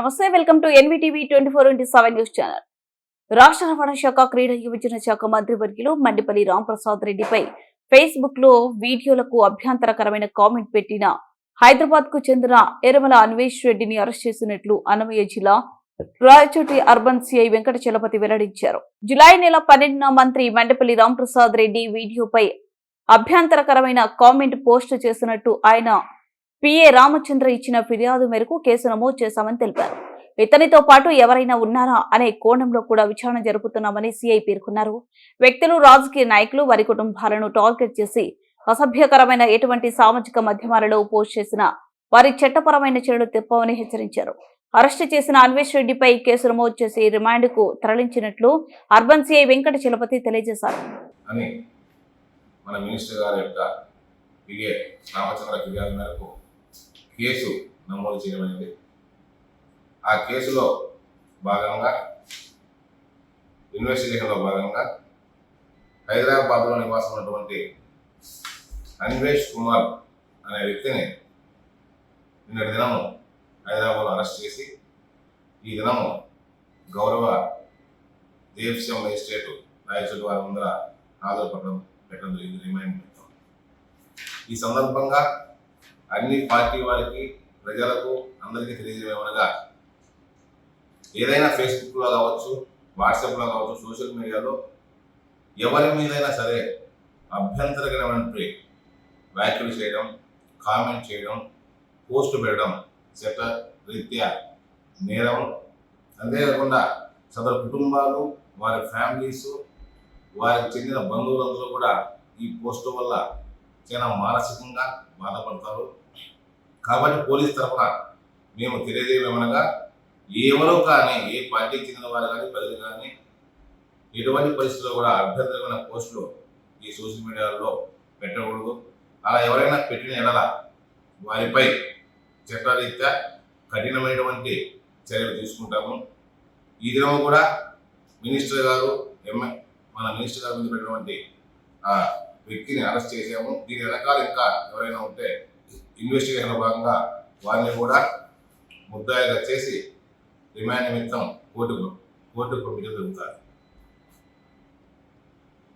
నమస్తే welcome to NVTV twenty four into seven news channel. రాష్ట్ర రవాణా శాఖ క్రీడా యువజన శాఖ మంత్రివర్యులు మండిపల్లి రాంప్రసాద్ రెడ్డిపై ఫేస్బుక్లో వీడియోలకు అభ్యంతరకరమైన కామెంట్ పెట్టిన హైదరాబాద్కు చెందిన ఎరమల అన్వేష్ రెడ్డిని అరెస్ట్ చేసినట్లు అన్నమయ్య జిల్లా రాయచోటి అర్బన్ సిఐ వెంకట చలపతి వెల్లడించారు. జులై నెల పన్నెండున మంత్రి మండపల్లి రాంప్రసాద్ రెడ్డి వీడియోపై అభ్యంతరకరమైన కామెంట్ పోస్ట్ చేసినట్టు ఆయన పిఏ రామచంద్ర ఇచ్చిన ఫిర్యాదు మేరకు కేసు నమోదు చేశామని తెలిపారు. ఇతనితో పాటు ఎవరైనా ఉన్నారా అనే కోణంలో కూడా విచారణ జరుపుతున్నామని సిఐ పేర్కొన్నారు. వ్యక్తులు రాజకీయ నాయకులు వారి కుటుంబాలను టార్గెట్ చేసి అసభ్యకరమైన ఎటువంటి సామాజిక మాధ్యమాలలో పోస్ట్ చేసిన వారి చట్టపరమైన చర్యలు తెప్పవని హెచ్చరించారు. అరెస్టు చేసిన అన్వేష్ రెడ్డిపై కేసు నమోదు చేసి రిమాండ్కు తరలించినట్లు అర్బన్ సిఐ వెంకట చలపతి తెలియజేశారు. అని మన మినిస్టర్ గారి యొక్క రామచంద్ర ఫిర్యాదు మేరకు కేసు నమోదు చేయమైంది ఆ కేసులో భాగంగా ఇన్వెస్టిగేషన్లో భాగంగా హైదరాబాద్లో నివాసం ఉన్నటువంటి అన్వేష్ కుమార్ అనే వ్యక్తిని నిన్నటి దినము హైదరాబాద్లో అరెస్ట్ చేసి ఈ దినము గౌరవ దేవస్యం మేజిస్ట్రేట్ రాయచూరు వారి ముందర హాజరుపడడం పెట్టడం జరిగింది రిమైండ్ ఈ సందర్భంగా అన్ని పార్టీ వారికి ప్రజలకు అందరికీ తెలియజేయమనగా ఏదైనా ఫేస్బుక్లో కావచ్చు వాట్సాప్లో కావచ్చు సోషల్ మీడియాలో ఎవరి మీదైనా సరే అభ్యంతరకరమైనటువంటి వ్యాఖ్యలు చేయడం కామెంట్ చేయడం పోస్ట్ పెట్టడం చట్ట రీత్యా నేరం. అంతేకాకుండా సదరు కుటుంబాలు వారి ఫ్యామిలీస్ వారికి చెందిన బంధువులందరూ కూడా ఈ పోస్ట్ వల్ల చాలా మానసికంగా బాధపడతారు. కాబట్టి పోలీస్ తరఫున మేము తెలియజేయమనగా ఎవరో కానీ ఏ పార్టీకి చెందిన వారు కానీ ప్రజలు కానీ ఎటువంటి పరిస్థితుల్లో కూడా అభ్యంతరమైన పోస్టులు ఈ సోషల్ మీడియాలో పెట్టకూడదు. అలా ఎవరైనా పెట్టిన ఎడల వారిపై చట్టరీత్యా కఠినమైనటువంటి చర్యలు తీసుకుంటాము. ఈ దినం కూడా మినిస్టర్ గారు ఎంఏ మన మినిస్టర్ గారి ముందు పెట్టినటువంటి ఆ వ్యక్తిని అరెస్ట్ చేసాము దీని వెనకాల ఇంకా ఎవరైనా ఉంటే ఇన్వెస్టిగేషన్ భాగంగా వారిని కూడా ముద్దాయిగా చేసి రిమాండ్ నిమిత్తం కోర్టుకు కోర్టుకు పంపించగలుగుతారు